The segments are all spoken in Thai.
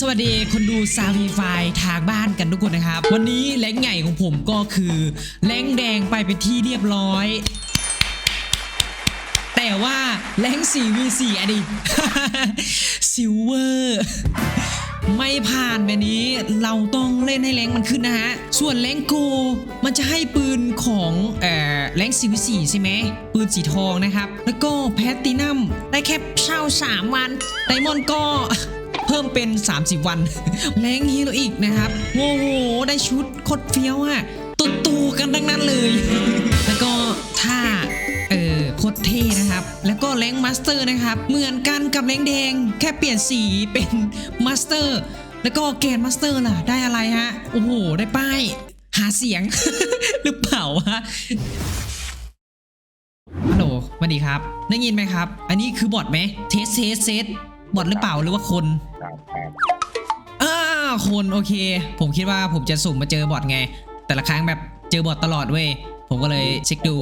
สวัสดีคนดูซาวีไฟทางบ้านกันทุกคนนะครับ วันนี้แรงใหญ่ของผมก็คือแรงแดงไปเป็นที่เรียบร้อย แต่ว่าแรง 4v4 อะดิซิลเวอร์ไม่ผ่านแบบนี้เราต้องเล่นให้แรงมันขึ้นนะฮะ ส่วนแรงโก มันจะให้ปืนของเอ่อแรง 4v4 ใช่ไหมปืนสีทองนะครับ แล้วก็แพตตินัมได้แค่เช่า 3 วันไดมอนด์ก็ เพิ่มเป็น 30 วันแรงฮีโร่อีกนะครับโอ้โหได้ชุดโคตรเฟี้ยวอะตุตูกันทั้งนั้นเลย แล้วก็ถ้าเออโคตรเท่นะครับ แล้วก็แรงมาสเตอร์นะครับ เหมือนกันกับแรงแดง แค่เปลี่ยนสีเป็นมาสเตอร์แล้วก็แกนมาสเตอร์ล่ะ ได้อะไรฮะ โอ้โห ได้ป้าย หาเสียง หรือเปล่าวะฮัลโหลสวัสดีครับ ได้ยินไหมครับ อันนี้คือบอทไหมเทสเทสเทส บอทหรือเปล่าหรือว่าคนอ่าคนโอเค ผมคิดว่าผมจะสุ่มมาเจอบอทไง แต่ละครั้งแบบเจอบอทตลอดเว้ยผมก็เลยเช็คดู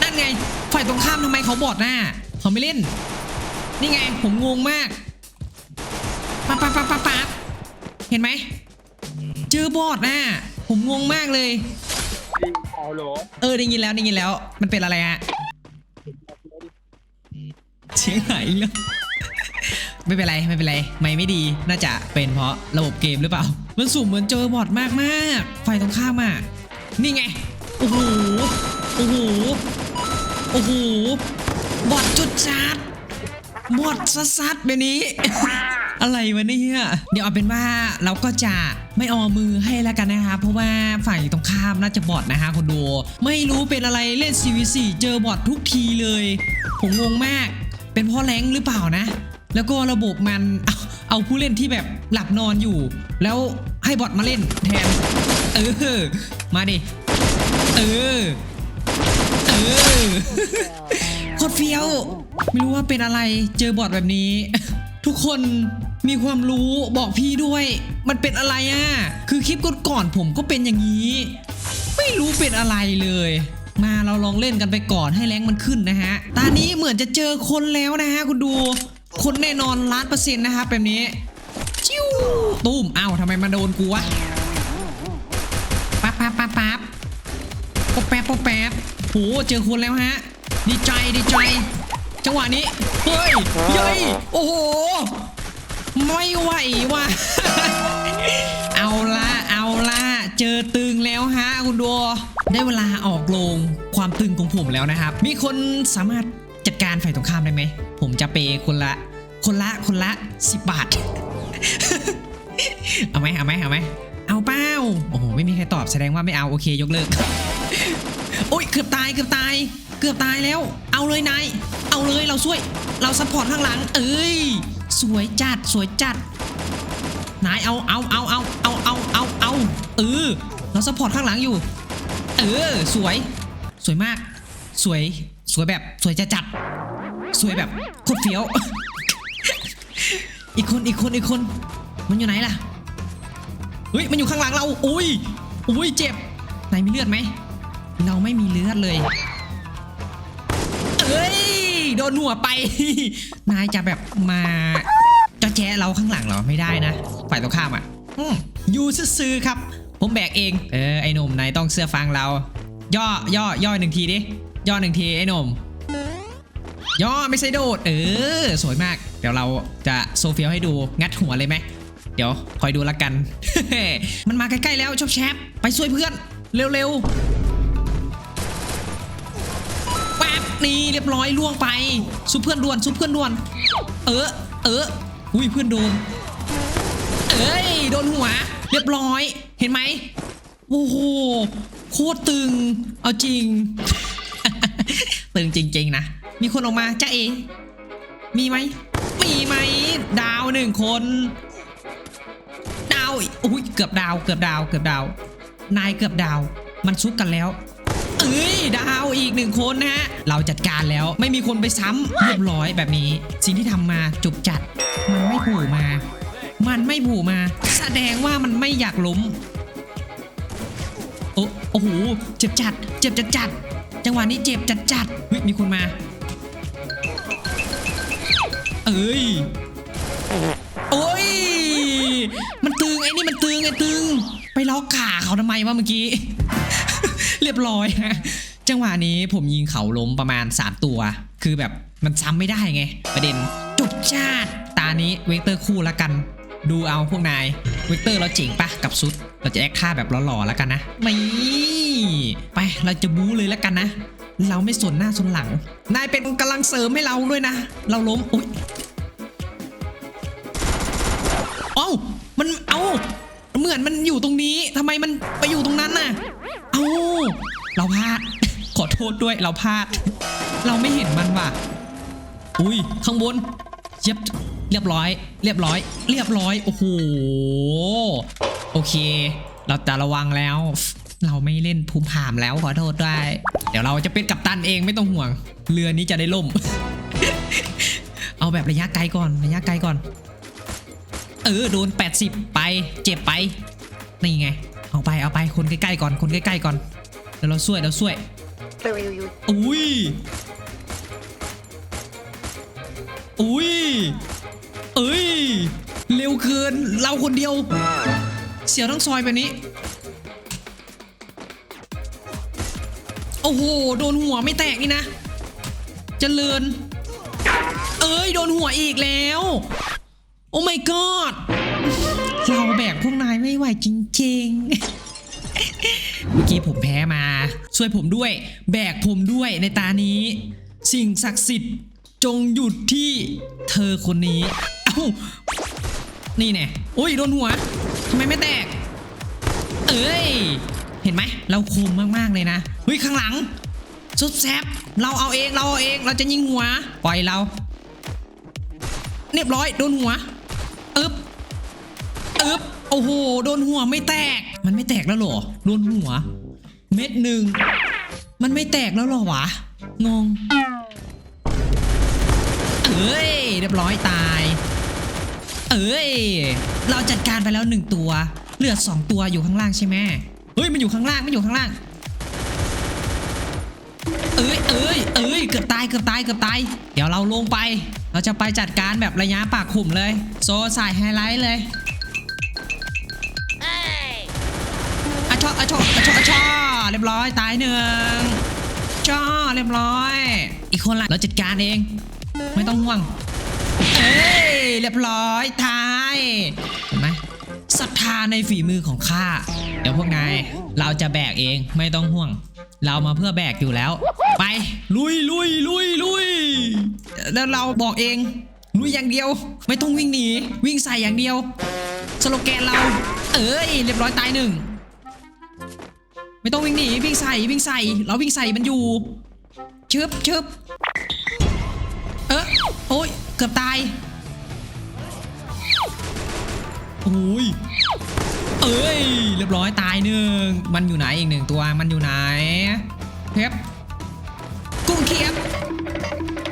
นั่นไงฝ่ายตรงข้ามทำไมเขาบอทหน้าเขาไม่เล่น นี่ไงผมงงมากปั๊บปั๊บปั๊บปั๊บปั๊บเห็นไหมเจอบอทหน้าผมงงมากเลยเอาโหเออได้ยินแล้วได้ยินแล้ว มันเป็นอะไรฮะเสียงหายอีกแล้ว ไม่เป็นไรไม่เป็นไร ไม่ไม่ดีน่าจะเป็นเพราะระบบเกมหรือเปล่า มันสุ่มเหมือนเจอบอทมากมากๆฝ่ายตรงข้ามอะนี่ไงโอ้โหโอ้โหโอ้โหบอทจุดจัดบอทซัดซัดแบบนี้ อะไรวะเนี่ยเดี๋ยวเอาเป็นว่าเราก็จะไม่เอมือให้แล้วกันนะคะเพราะว่าฝ่ายตรงข้ามน่าจะบอทนะคะคนดูไม่รู้เป็นอะไรเล่น CVC เจอบอททุกทีเลย ผมงงมากเป็นเพราะแรงหรือเปล่านะ แล้วก็ระบบมันเอาเอาผู้เล่นที่แบบหลับนอนอยู่ แล้วให้บอทมาเล่นแทน เออ มาดิ เออ เออ โคตรเฟี้ยว ไม่รู้ว่าเป็นอะไรเจอบอทแบบนี้ ทุกคนมีความรู้บอกพี่ด้วย มันเป็นอะไรอะ คือคลิปก่อนๆผมก็เป็นอย่างนี้ ไม่รู้เป็นอะไรเลย มาเราลองเล่นกันไปก่อนให้แรงมันขึ้นนะฮะ ตอนนี้เหมือนจะเจอคนแล้วนะฮะ คุณดู คนแน่นอนล้านเปอร์เซ็นต์นะครับแบบนี้ จิ้วตุ้มอ้าวทำไมมาโดนกูวะปั๊บปั๊บปั๊บปั๊บปะแป๊บปะแป๊บโหเจอคนแล้วฮะ ดีใจดีใจ จังหวะนี้ เฮ้ยเย้ยโอ้โห ไม่ไหวว่ะ เอาละเอาละเจอตึงแล้วฮะคุณดัวได้เวลาออกโรงความตึงของผมแล้วนะครับ มีคนสามารถ จัดการฝ่ายตรงข้ามได้ไหม ผมจะเปย์คนละ คนละคนละ10บาท เอาไหมเอาไหมเอาไหมเอาเป้าโอ้โหไม่มีใครตอบแสดงว่าไม่เอาโอเคยกเลิกโอ้ยเกือบตายเกือบตาย เกือบตายแล้ว เอาเลยนายเอาเลยเราช่วย เราซัพพอร์ตข้างหลัง เอ้ยสวยจัดสวยจัดนายเอาเอาเอาเอาเอาเอาเอาเอาเออเราซัพพอร์ตข้างหลังอยู่ เออสวย สวยมาก สวย สวยแบบสวยจะจัด สวยแบบโคตรเฟี้ยว อีกคนอีกคนอีกคน มันอยู่ไหนล่ะเฮ้ยมันอยู่ข้างหลังเราอุ้ยอุ้ยเจ็บนายมีเลือดไหมเราไม่มีเลือดเลยเอ้ยโดนหัวไป นายจะแบบมาจะแจ้เราข้างหลังเหรอไม่ได้นะฝ่ายตรงข้ามอะอยู่ซื่อครับ ผมแบกเอง เออไอ้หนุ่มนายต้องเสื้อฟังเรา ย่อย่อย่อหนึ่งทีดิ ย่อหนึ่งทีไอ้หนุ่มย่อไม่ใช่โดด เออ สวยมาก เดี๋ยวเราจะโซเฟียให้ดูงัดหัวเลยไหมเดี๋ยวคอยดูละกัน มันมาใกล้ๆแล้วชอบแชปไปช่วยเพื่อน เร็วๆแป๊บนี่เรียบร้อยล่วงไปซุปเพื่อนด่วนซุปเพื่อนด่วน เออ เอออุ้ยเพื่อนโดนเอ้ยโดนหัว เรียบร้อยเห็นไหมโอ้โหโคตรตึง เอาจริง ตึงจริง ๆ นะ มีคนออกมาจ้าเอ มีไหม มีไหม ดาวหนึ่งคน ดาวอุ้ยเกือบดาว เกือบดาว เกือบดาว นายเกือบดาว มันซุกกันแล้ว เอ้ย ดาวอีกหนึ่งคนนะฮะ เราจัดการแล้ว ไม่มีคนไปซ้ำเรียบร้อยแบบนี้ สิ่งที่ทำมาจุบจัด มันไม่ผูมา มันไม่ผูมา แสดงว่ามันไม่อยากล้มโอ้โอ้โหเจ็บจัด เจ็บจัดจัด จังหวะนี้เจ็บจัดจัดเฮ้ยมีคนมา เอ้ยโอ้ย มันตึงไอ้นี่มันตึงไอ้ตึง ไปล็อกขาเขาทำไมวะเมื่อกี้ เรียบร้อยฮะจังหวะนี้ผมยิงเขาล้มประมาณ 3 ตัว คือแบบมันซ้ำไม่ได้ไง ประเด็นจบชาติ ตานี้เวกเตอร์คู่ละกัน ดูเอาพวกนายเวกเตอร์เราเจ๋งปะกับซุด เราจะแอคท่าแบบหล่อๆแล้วกันนะไม่ไปเราจะบู๊เลยแล้วกันนะ เราไม่สนหน้าสนหลัง นายเป็นกำลังเสริมให้เราด้วยนะ เราล้มอุ้ยเอ้ามันเอ้าเหมือนมันอยู่ตรงนี้ทำไมมันไปอยู่ตรงนั้นน่ะ เอ้าเราพลาด ขอโทษด้วยเราพลาด เราไม่เห็นมันว่ะ อุ้ยข้างบน เย็บเรียบร้อย เรียบร้อย เรียบร้อย โอ้โห โอเค เราจะระวังแล้ว เราไม่เล่นภูมิผามแล้วขอโทษด้วย เดี๋ยวเราจะเป็นกัปตันเองไม่ต้องห่วง เรือนี้จะได้ล่ม เอาแบบระยะไกลก่อน ระยะไกลก่อน เออ โดน 80 ไป เจ็บไป นี่ไง เอาไป เอาไป คนใกล้ๆก่อน คนใกล้ๆก่อน เดี๋ยวเราช่วย เราช่วย อุ้ย อุ้ยเอ้ย เร็วเกินเราคนเดียว เสียวทั้งซอยแบบนี้ โอ้โห โดนหัวไม่แตกนี่นะเจริญ เอ้ย โดนหัวอีกแล้ว โอ้ my god เราแบกพวกนายไม่ไหวจริงๆ เมื่อกี้ผมแพ้มา ช่วยผมด้วย แบกผมด้วยในตานี้ สิ่งศักดิ์สิทธิ์ จงหยุดที่เธอคนนี้ เอ้า นี่แน่โอ้ยโดนหัวทำไมไม่แตก เอ้ย เห็นไหม เราคมมากๆเลยนะ เฮ้ย ข้างหลัง ซุบแซบเราเอาเอง เราเอาเอง เราจะยิงหัว ปล่อยเรา เรียบร้อย โดนหัวอึ๊บอึ๊บโอ้โห โดนหัวไม่แตก มันไม่แตกแล้วหรอ โดนหัว เม็ดหนึ่ง มันไม่แตกแล้วหรอวะ งง อ้ยเรียบร้อยตาย เอ้ยเราจัดการไปแล้วหนึ่งตัวเหลือสองตัวอยู่ข้างล่างใช่ไหมเฮ้ยมันอยู่ข้างล่างไม่อยู่ข้างล่างเอ้ยเอ้ยเอ้ยเกือบตายเกือบตายเกือบตายเดี๋ยวเราลงไป เราจะไปจัดการแบบระยะปากขุมเลย โซใส่ไฮไลท์เลยอะชออะชออะชออะชอเรียบร้อยตายหนึ่งชอเรียบร้อย อีกคนละเราจัดการเอง ไม่ต้องห่วง เอ้ยเรียบร้อยตายเห็นไหมศรัทธาในฝีมือของข้า เดี๋ยวพวกนายเราจะแบกเองไม่ต้องห่วง เรามาเพื่อแบกอยู่แล้ว ไป ลุยลุยลุยลุยแล้วเราบอกเองลุยอย่างเดียว ไม่ต้องวิ่งหนีวิ่งใส่อย่างเดียว สโลแกนเรา เอ้ยเรียบร้อยตายหนึ่งไม่ต้องวิ่งหนีวิ่งใส่วิ่งใส่ เราวิ่งใส่มันอยู่ชึบชึบ โอ้ยเกือบตายโอ้ยเอ้ยเรียบร้อยตายหนึ่งมันอยู่ไหนอีกหนึ่งตัวมันอยู่ไหนเพ็บกุ้งเคียบ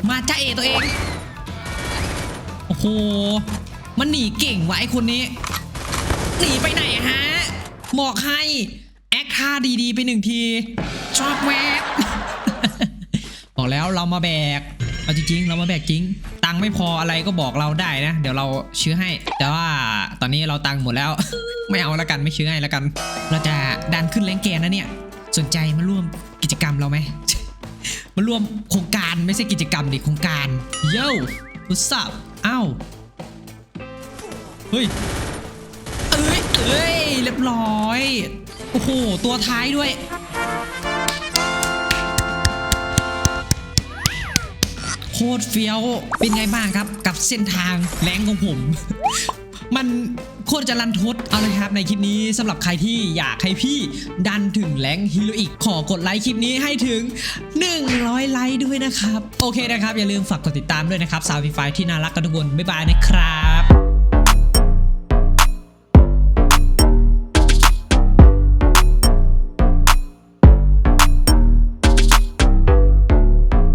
มาจ้าเอตัวเองโอ้โหมันหนีเก่งวะไอคนนี้หนีไปไหนฮะบอกให้แอคท่าดีๆไปหนึ่งทีชอบแวบบอกแล้วเรามาแบกเอาจริงๆเรามาแบกจริง ตังค์ไม่พออะไรก็บอกเราได้นะ เดี๋ยวเราชื้อให้ แต่ว่าตอนนี้เราตังค์หมดแล้ว ไม่เอาแล้วกันไม่ชื้อให้แล้วกัน เราจะดันขึ้นแรงแกนนะเนี่ย สนใจมาร่วมกิจกรรมเราไหมมาร่วมโครงการไม่ใช่กิจกรรมดิโครงการโย่ทุสับอ้าวเฮ้ยเอ้ยเอ้ยเรียบร้อยโอ้โหตัวท้ายด้วย โคตรเฟี้ยวเป็นไงบ้างครับ กับเส้นทางแรงของผม มันโคตรจะรันทดเอาเลยครับในคลิปนี้สำหรับใครที่อยากให้พี่ดันถึงแรงฮีโร่อีกขอกดไลค์คลิปนี้ให้ถึง 100 ไลค์ด้วยนะครับ โอเคนะครับ อย่าลืมฝากกดติดตามด้วยนะครับสาวฟีไฟที่น่ารักกันทุกคน บ๊ายบายนะครับ